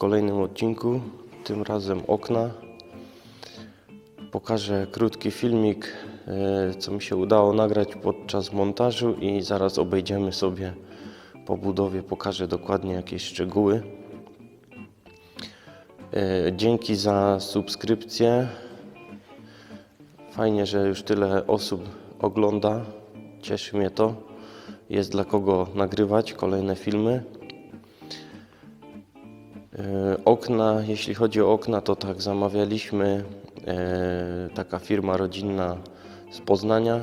kolejnym odcinku, tym razem okna. Pokażę krótki filmik, e, co mi się udało nagrać podczas montażu i zaraz obejdziemy sobie po budowie, pokażę dokładnie jakieś szczegóły. E, Dzięki za subskrypcję. Fajnie, że już tyle osób ogląda. Cieszy mnie to. Jest dla kogo nagrywać kolejne filmy. E, Okna, jeśli chodzi o okna, to tak zamawialiśmy e, taka firma rodzinna z Poznania.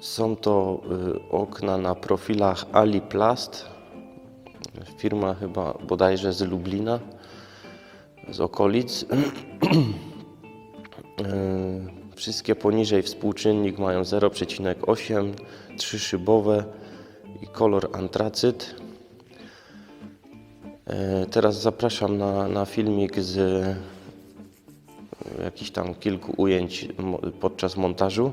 Są to e, okna na profilach Aliplast. Firma chyba bodajże z Lublina, z okolic. Wszystkie poniżej współczynnik mają 0,8, trzy szybowe i kolor antracyt. E, Teraz zapraszam na, na filmik z e, jakichś tam kilku ujęć podczas montażu.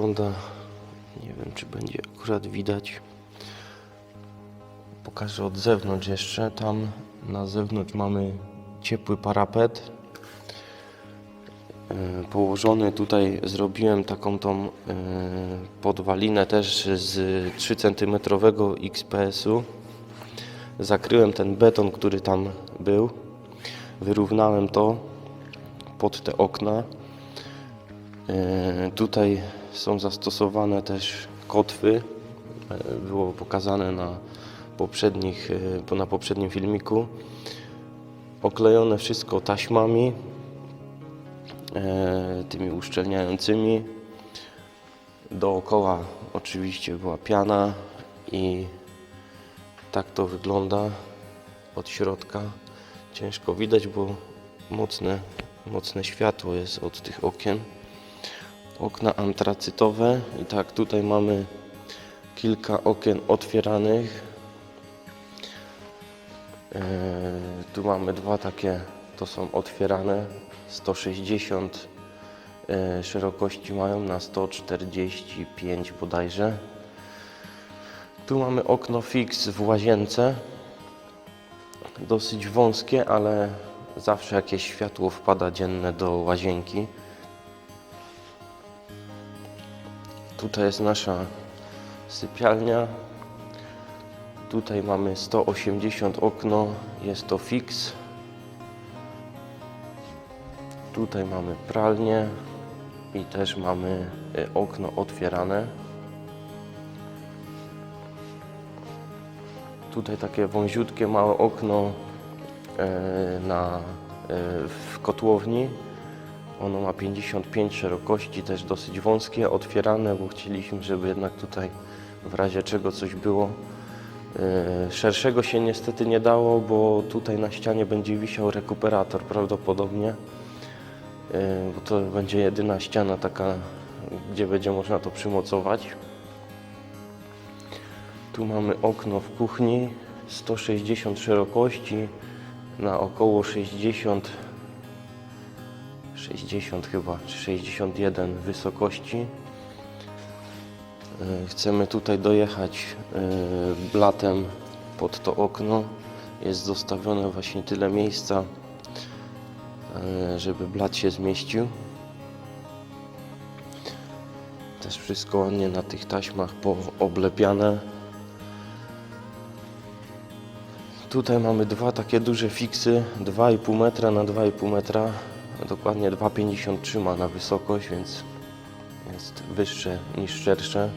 Wygląda. Nie wiem, czy będzie akurat widać. Pokażę od zewnątrz jeszcze. Tam na zewnątrz mamy ciepły parapet. E, Położony tutaj zrobiłem taką tą e, podwalinę też z 3 cm XPS-u. Zakryłem ten beton, który tam był. Wyrównałem to pod te okna. E, Tutaj są zastosowane też kotwy. E, Było pokazane na, poprzednich, e, na poprzednim filmiku. Oklejone wszystko taśmami, e, tymi uszczelniającymi. Dookoła oczywiście była piana i tak to wygląda od środka. Ciężko widać, bo mocne, mocne światło jest od tych okien. Okna antracytowe i tak tutaj mamy kilka okien otwieranych. E, tu mamy dwa takie, to są otwierane, 160 e, szerokości mają na 145 bodajże. Tu mamy okno fix w łazience, dosyć wąskie, ale zawsze jakieś światło wpada dzienne do łazienki. Tutaj jest nasza sypialnia. Tutaj mamy 180 okno, jest to fix. Tutaj mamy pralnię i też mamy e, okno otwierane. Tutaj takie wąziutkie małe okno e, na, e, w kotłowni. Ono ma 55 szerokości, też dosyć wąskie, otwierane, bo chcieliśmy, żeby jednak tutaj w razie czego coś było. E, Szerszego się niestety nie dało, bo tutaj na ścianie będzie wisiał rekuperator prawdopodobnie, E, bo to będzie jedyna ściana taka, gdzie będzie można to przymocować. Tu mamy okno w kuchni, 160 szerokości na około 60 60 chyba, czy 61 wysokości. E, Chcemy tutaj dojechać e, blatem pod to okno. Jest zostawione właśnie tyle miejsca, e, żeby blat się zmieścił. Też wszystko ładnie na tych taśmach pooblepiane. Tutaj mamy dwa takie duże fiksy, 2,5 metra na 2,5 metra. Dokładnie 2,53 ma na wysokość, więc jest wyższe niż szersze.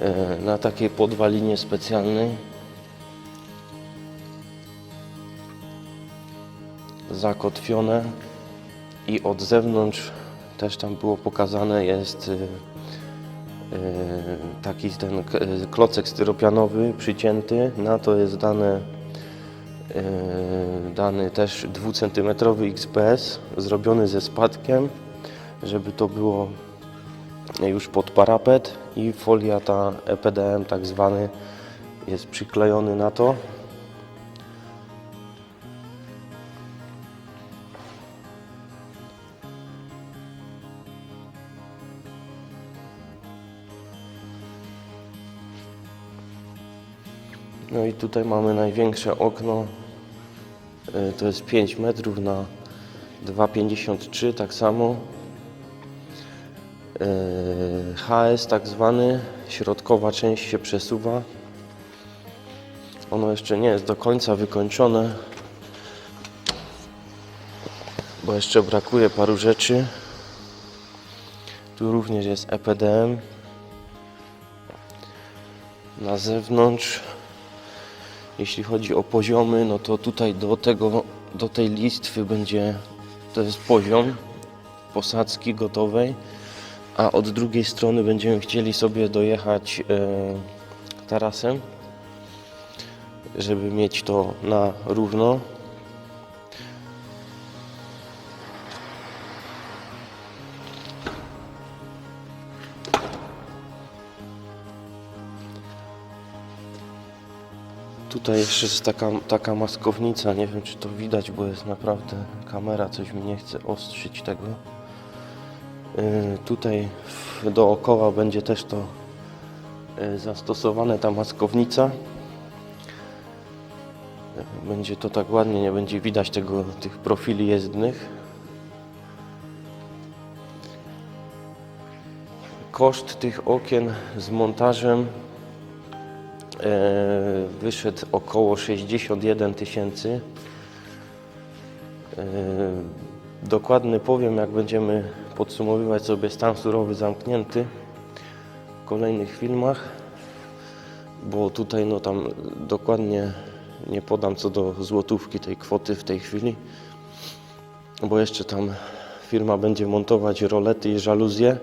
E, Na takiej podwalinie specjalnej zakotwione. I od zewnątrz też tam było pokazane jest e, e, taki ten klocek styropianowy przycięty, na to jest dane dany też 2 cm XPS zrobiony ze spadkiem, żeby to było już pod parapet i folia ta EPDM tak zwany jest przyklejony na to. No i tutaj mamy największe okno. Y, To jest 5 metrów na 2,53 tak samo. Y, HS tak zwany, środkowa część się przesuwa. Ono jeszcze nie jest do końca wykończone, bo jeszcze brakuje paru rzeczy. Tu również jest EPDM. Na zewnątrz jeśli chodzi o poziomy, no to tutaj do tego, do tej listwy będzie, to jest poziom posadzki gotowej, a od drugiej strony będziemy chcieli sobie dojechać e, tarasem, żeby mieć to na równo. Tutaj jeszcze jest taka, taka maskownica, nie wiem czy to widać, bo jest naprawdę kamera, coś mi nie chce ostrzyć tego. Y, Tutaj dookoła będzie też to y, zastosowane, ta maskownica. Będzie to tak ładnie, nie będzie widać tego, tych profili jezdnych. Koszt tych okien z montażem wyszedł około 61 tysięcy. E, Dokładny powiem, jak będziemy podsumowywać sobie stan surowy zamknięty w kolejnych filmach, bo tutaj no tam dokładnie nie podam co do złotówki tej kwoty w tej chwili, bo jeszcze tam firma będzie montować rolety i żaluzje.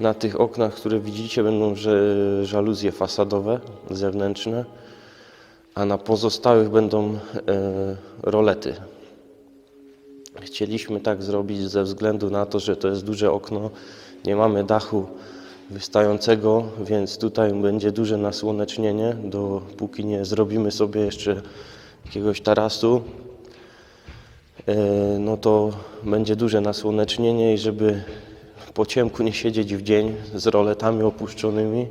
Na tych oknach, które widzicie, będą żaluzje fasadowe, zewnętrzne, a na pozostałych będą e, rolety. Chcieliśmy tak zrobić ze względu na to, że to jest duże okno, nie mamy dachu wystającego, więc tutaj będzie duże nasłonecznienie, dopóki nie zrobimy sobie jeszcze jakiegoś tarasu, e, no to będzie duże nasłonecznienie i żeby po ciemku nie siedzieć w dzień z roletami opuszczonymi,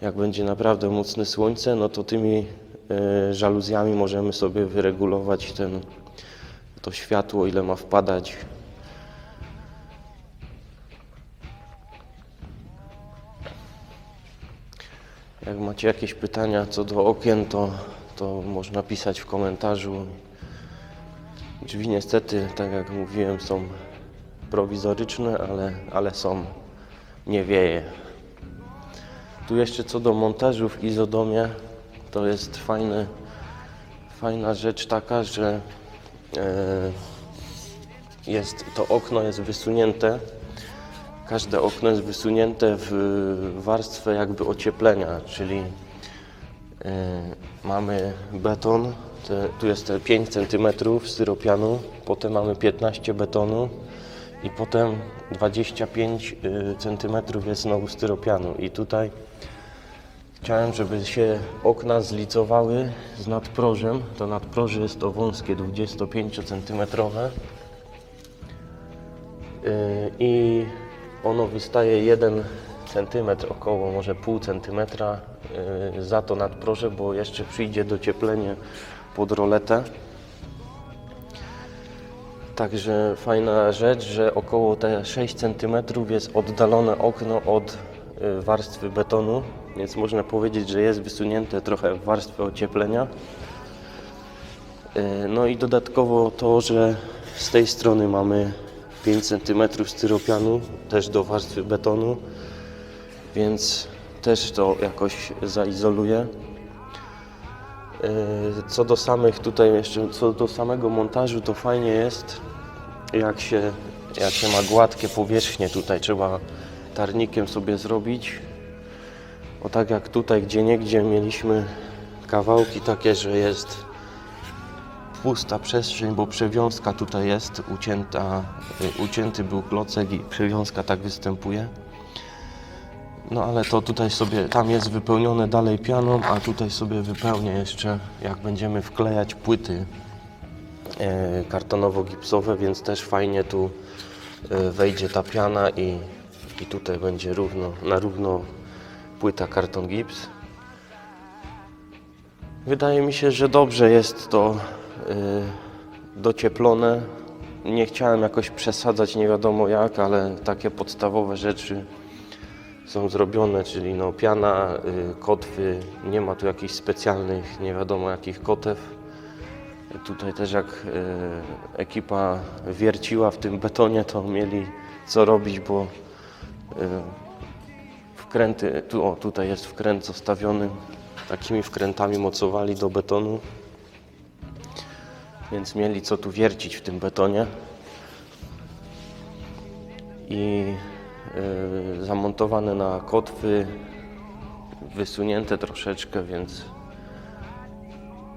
jak będzie naprawdę mocne słońce, no to tymi e, żaluzjami możemy sobie wyregulować ten, to światło, ile ma wpadać. Jak macie jakieś pytania co do okien, to, to można pisać w komentarzu. Drzwi niestety, tak jak mówiłem, są prowizoryczne, ale, ale są. Nie wieje. Tu jeszcze co do montażu w izodomie, to jest fajny, fajna rzecz taka, że e, jest, to okno jest wysunięte. Każde okno jest wysunięte w warstwę jakby ocieplenia, czyli e, mamy beton, te, tu jest te 5 cm styropianu, potem mamy 15 betonu i potem 25 cm jest znowu styropianu i tutaj chciałem, żeby się okna zlicowały z nadprożem. To nadproże jest to wąskie 25 cm i ono wystaje 1 cm, około może pół centymetra y, za to nadproże, bo jeszcze przyjdzie docieplenie pod roletę. Także fajna rzecz, że około te 6 cm jest oddalone okno od y, warstwy betonu, więc można powiedzieć, że jest wysunięte trochę w warstwę ocieplenia. Y, No i dodatkowo to, że z tej strony mamy 5 cm styropianu też do warstwy betonu, więc też to jakoś zaizoluje. Yy, Co do samych tutaj jeszcze, co do samego montażu, to fajnie jest, jak się, jak się ma gładkie powierzchnie tutaj, trzeba tarnikiem sobie zrobić. O tak jak tutaj, gdzie niegdzie mieliśmy kawałki takie, że jest pusta przestrzeń, bo przewiązka tutaj jest ucięta, y, ucięty był klocek i przewiązka tak występuje. No ale to tutaj sobie, tam jest wypełnione dalej pianą, a tutaj sobie wypełnię jeszcze, jak będziemy wklejać płyty e, kartonowo-gipsowe, więc też fajnie tu e, wejdzie ta piana i, i tutaj będzie równo, na równo płyta karton gips. Wydaje mi się, że dobrze jest to y, docieplone. Nie chciałem jakoś przesadzać nie wiadomo jak, ale takie podstawowe rzeczy są zrobione, czyli no piana, y, kotwy, nie ma tu jakichś specjalnych nie wiadomo jakich kotew. Tutaj też jak y, ekipa wierciła w tym betonie, to mieli co robić, bo y, wkręty, tu, o, tutaj jest wkręt zostawiony, takimi wkrętami mocowali do betonu, więc mieli co tu wiercić w tym betonie. I zamontowane na kotwy, wysunięte troszeczkę, więc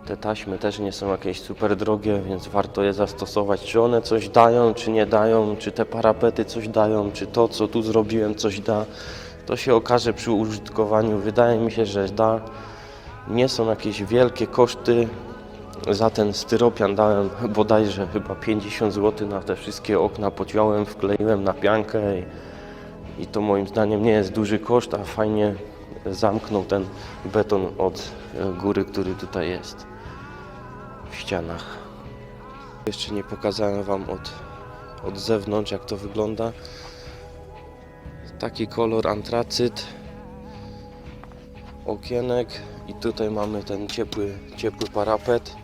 te taśmy też nie są jakieś super drogie, więc warto je zastosować. Czy one coś dają, czy nie dają, czy te parapety coś dają, czy to, co tu zrobiłem, coś da. To się okaże przy użytkowaniu. Wydaje mi się, że da. Nie są jakieś wielkie koszty. Za ten styropian dałem bodajże chyba 50 zł na te wszystkie okna, pociąłem, wkleiłem na piankę i I to moim zdaniem nie jest duży koszt, a fajnie zamknął ten beton od e, góry, który tutaj jest w ścianach. Jeszcze nie pokazałem Wam od, od zewnątrz, jak to wygląda. Taki kolor antracyt okienek i tutaj mamy ten ciepły, ciepły parapet.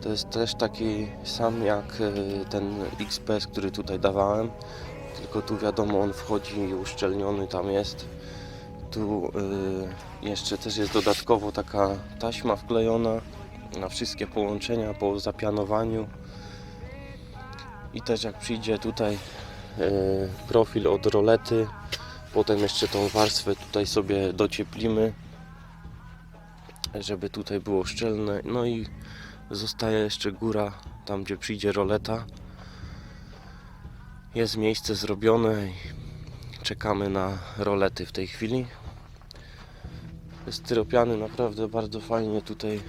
To jest też taki sam jak e, ten XPS, który tutaj dawałem, tylko tu wiadomo on wchodzi uszczelniony tam jest. Tu y, jeszcze też jest dodatkowo taka taśma wklejona na wszystkie połączenia po zapianowaniu. I też jak przyjdzie tutaj y, profil od rolety, potem jeszcze tą warstwę tutaj sobie docieplimy, żeby tutaj było szczelne. No i zostaje jeszcze góra, tam gdzie przyjdzie roleta. Jest miejsce zrobione i czekamy na rolety w tej chwili. Styropiany naprawdę bardzo fajnie tutaj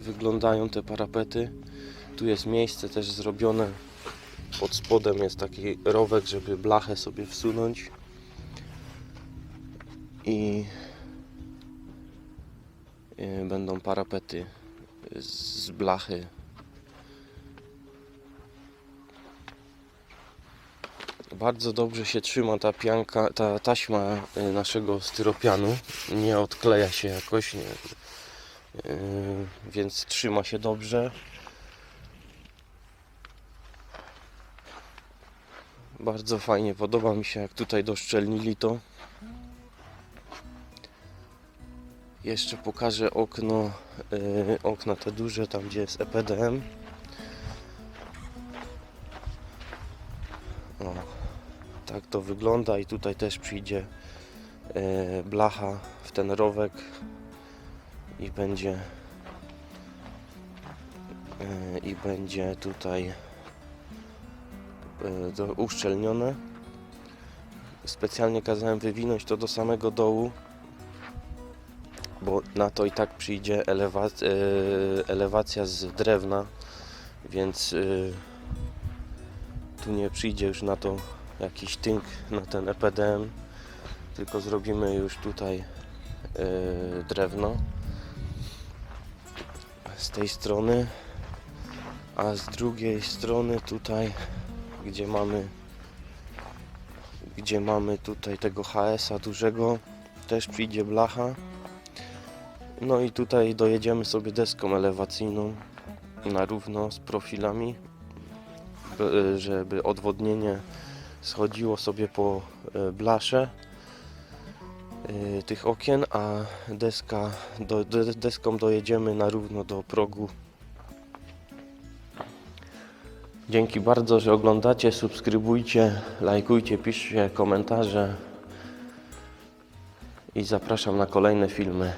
wyglądają te parapety. Tu jest miejsce też zrobione. Pod spodem jest taki rowek, żeby blachę sobie wsunąć. I y, będą parapety z blachy. Bardzo dobrze się trzyma ta pianka, ta taśma y, naszego styropianu. Nie odkleja się jakoś, nie, y, więc trzyma się dobrze. Bardzo fajnie, podoba mi się jak tutaj doszczelnili to. Jeszcze pokażę okno, y, okna te duże, tam gdzie jest EPDM. Tak to wygląda i tutaj też przyjdzie y, blacha w ten rowek i będzie y, i będzie tutaj to uszczelnione. Specjalnie kazałem wywinąć to do samego dołu, bo na to i tak przyjdzie elewa- y, elewacja z drewna, więc tu nie przyjdzie już na to jakiś tynk na ten EPDM, tylko zrobimy już tutaj y, drewno z tej strony, a z drugiej strony tutaj, gdzie mamy gdzie mamy tutaj tego HS-a dużego, też przyjdzie blacha. No i tutaj dojedziemy sobie deską elewacyjną na równo z profilami, żeby odwodnienie schodziło sobie po e, blasze e, tych okien, a deska, do, deską dojedziemy na równo do progu. Dzięki bardzo, że oglądacie, subskrybujcie, lajkujcie, piszcie komentarze i zapraszam na kolejne filmy.